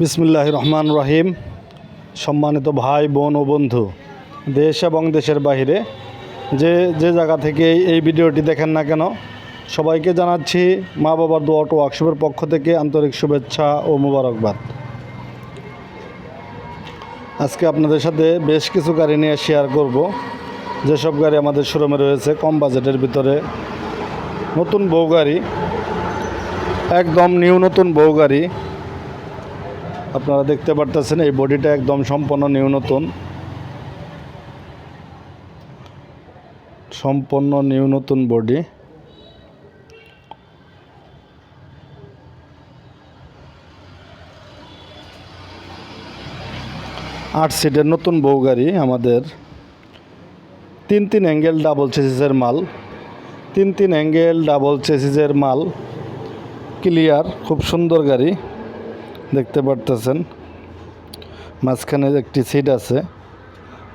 বিসমিল্লাহ রহমান রহিম। সম্মানিত ভাই, বোন ও বন্ধু, দেশ এবং দেশের বাইরে যে যে জায়গা থেকে এই ভিডিওটি দেখেন না কেন, সবাইকে জানাচ্ছি মা বাবার দোয়া টো ওয়ার্কশপের পক্ষ থেকে আন্তরিক শুভেচ্ছা ও মোবারকবাদ। আজকে আপনাদের সাথে বেশ কিছু গাড়ি নিয়ে শেয়ার করব। যেসব গাড়ি আমাদের শোরুমে রয়েছে, কম বাজেটের ভিতরে নতুন বউ গাড়ি, একদম নিউ নতুন বউ গাড়ি। আপনারা দেখতে পারতেছেন, এই বডিটা একদম সম্পূর্ণ নিউ নতুন সম্পূর্ণ নিউ নতুন বডি। আট সিটের নতুন বউ গাড়ি আমাদের। তিন তিন অ্যাঙ্গেল ডাবল চেসিসের মাল। তিন তিন অ্যাঙ্গেল ডাবল চেসিসের মাল। ক্লিয়ার, খুব সুন্দর গাড়ি। দেখতে পারতেছেন। মাঝখানে একটি সিট আছে।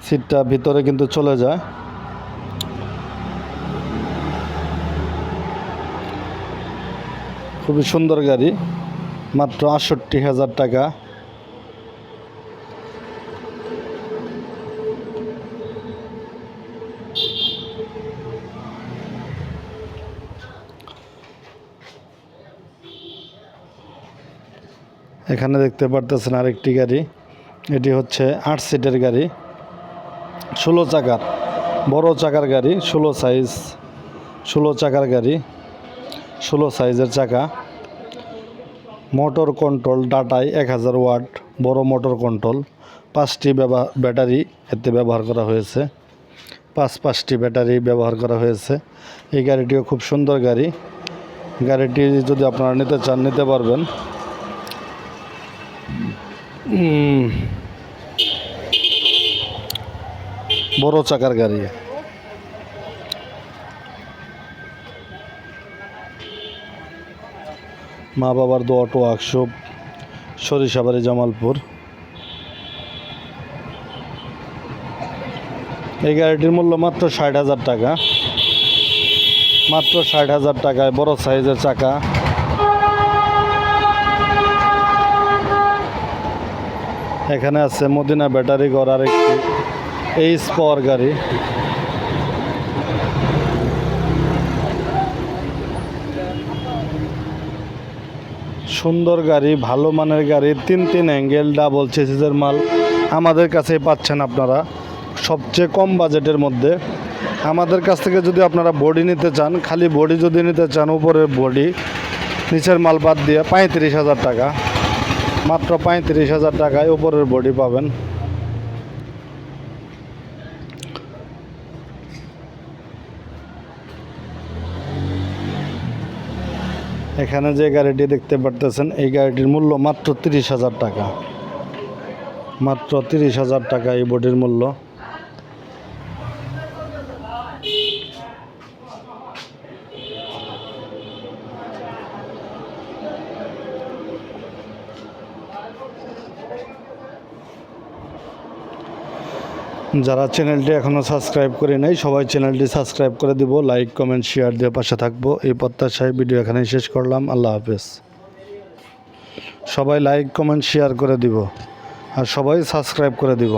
সিটটা ভিতরে কিন্তু চলে যায়। খুবই সুন্দর গাড়ি। মাত্র আটষট্টি হাজার টাকা। এখানে দেখতে পারতেছেন আরেকটি গাড়ি। এটি হচ্ছে আট সিটের গাড়ি। ষোলো চাকার, বড় চাকার গাড়ি, ষোলো সাইজ ষোলো চাকার গাড়ি, ষোলো সাইজের চাকা। মোটর কন্ট্রোল ডাটায় এক হাজার ওয়াট, বড় মোটর কন্ট্রোল পাঁচটি ব্যাটারি এতে ব্যবহার করা হয়েছে। পাঁচ পাঁচটি ব্যাটারি ব্যবহার করা হয়েছে। এই গাড়িটিও খুব সুন্দর গাড়ি। গাড়িটি যদি আপনারা নিতে চান, নিতে পারবেন। বড় চাকার গাড়ি। মা বাবার দোয়া টো ওয়ার্কশপ সরিষাবাড়ি জামালপুর। এই গাড়িটির মূল্য মাত্র ষাট হাজার টাকা। মাত্র ষাট হাজার টাকায় বড় সাইজের চাকা। এখানে আছে মদিনা ব্যাটারি আর একটি এইচ পাওয়ার গাড়ি। সুন্দর গাড়ি, ভালো মানের গাড়ি, তিন তিন অ্যাঙ্গেল ডাবল চেসিসের মাল। আমাদের কাছেই পাচ্ছেন আপনারা। সবচেয়ে কম বাজেটের মধ্যে। আমাদের কাছ থেকে যদি আপনারা বডি নিতে চান, খালি বডি যদি নিতে চান, উপরের বডি, নিচের মাল বাদ দিয়ে পঁয়ত্রিশ হাজার টাকা। মাত্র পঁয়ত্রিশ হাজার টাকায় উপরের বডি পাবেন। এখানে যে গাড়িটি দেখতে পারতেছেন, এই গাড়িটির মূল্য মাত্র তিরিশ হাজার টাকা। মাত্র তিরিশ হাজার টাকা এই বডির মূল্য। যারা চ্যানেলটি এখনও সাবস্ক্রাইব করে নাই, সবাই চ্যানেলটি সাবস্ক্রাইব করে দিব, লাইক, কমেন্ট শেয়ার দিয়ে পাশে থাকব। এই প্রত্যাশায় ভিডিও এখানেই শেষ করলাম। আল্লাহ হাফেজ। সবাই লাইক, কমেন্ট শেয়ার করে দিব। আর সবাই সাবস্ক্রাইব করে দিব।